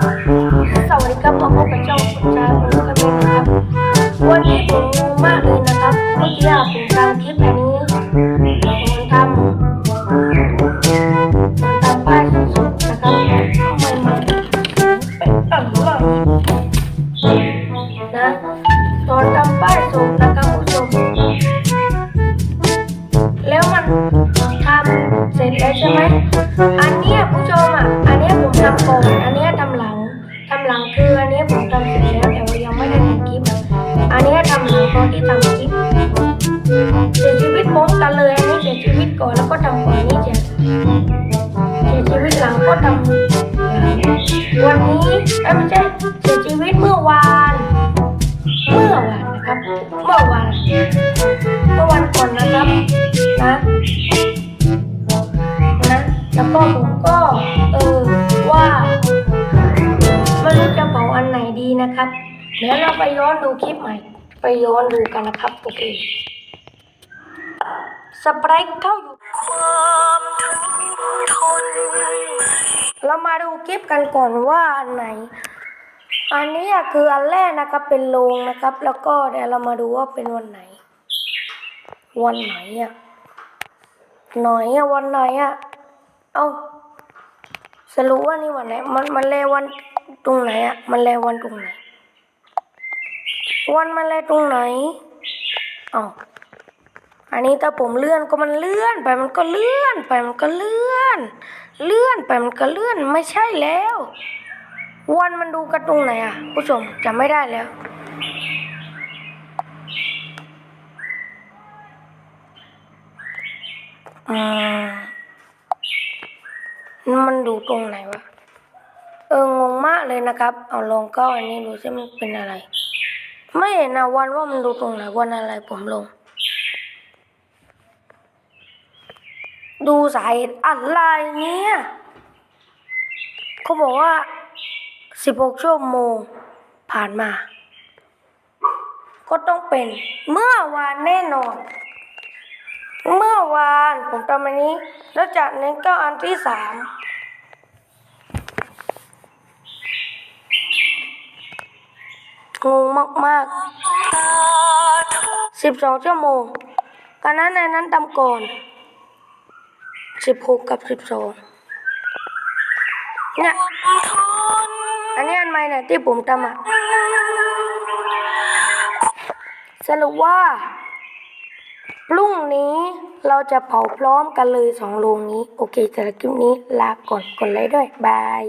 สวัสดีครับมาพบกับช่ ทำหลังตอที่ทำคลิปเสียชีวิตพร้อมกันเลยอันนี้เสียชีวิตก่อนแล้วก็ทำก่อนนี่จะเสียชีวิตหลังก็ทำวันนี้ไม่ใช่เสียชีวิตเมื่อวานเมื่อวานนะครับเมื่อวานเมื่อวันก่อนนะครับนะนะแล้วก็ผมก็เออว่าไม่รู้จะเผาอันไหนดีนะครับเดี๋ยวเราไปย้อนดูคลิปใหม่ ไปย้อนดูกันนะครับ โอเคสไปรค์เข้าอยู่ความทุกข์ทนเรามาดูคลิปกันก่อนว่าอันไหน อันนี้อะคืออันแรกนะครับเป็นโรงนะครับ แล้วก็เดี๋ยวเรามาดูว่าเป็นวันไหน วันไหนอะหน่อยอะวันไหนอะเอาสรุปว่านี่วันไหน มันมันแลวันตรงไหนอะมันแลวันตรงไหน วันมันแลตรงไหนเอาอันนี้ถ้าผมเลื่อนก็มันเลื่อนไปมันก็เลื่อนไปมันก็เลื่อน เลื่อนไปมันก็เลื่อนไม่ใช่แล้ว วันมันดูกันตรงไหนอะ ผู้ชมจำไม่ได้แล้วอืมมันดูตรงไหนวะ เอองงมากเลยนะครับ เอาลองก็อันนี้ดูซิมันเป็นอะไร ไม่เห็นนะวันว่ามันดูตรงไหนวันอะไรผมลง ดูสาเหตุอะไรเนี่ยเขาบอกว่าสิบหกชั่วโมงผ่านมา ก็ต้องเป็น เมื่อวานแน่นอน เมื่อวานผมทำอันนี้ แล้วจากนั้นก็อันที่สาม งงมากๆสิบสองชั่วโมงกันนั้นในนั้นทำก่อนสิบหกกับสิบสองเนี่ย อันนี้อันใหม่เนี่ยที่ผมทำอะสรุปว่าพรุ่งนี้เราจะเผาพร้อมกันเลยสองโรงนี้ โอเคสำหรับคลิปนี้ลาก่อนกดไลค์ด้วย บาย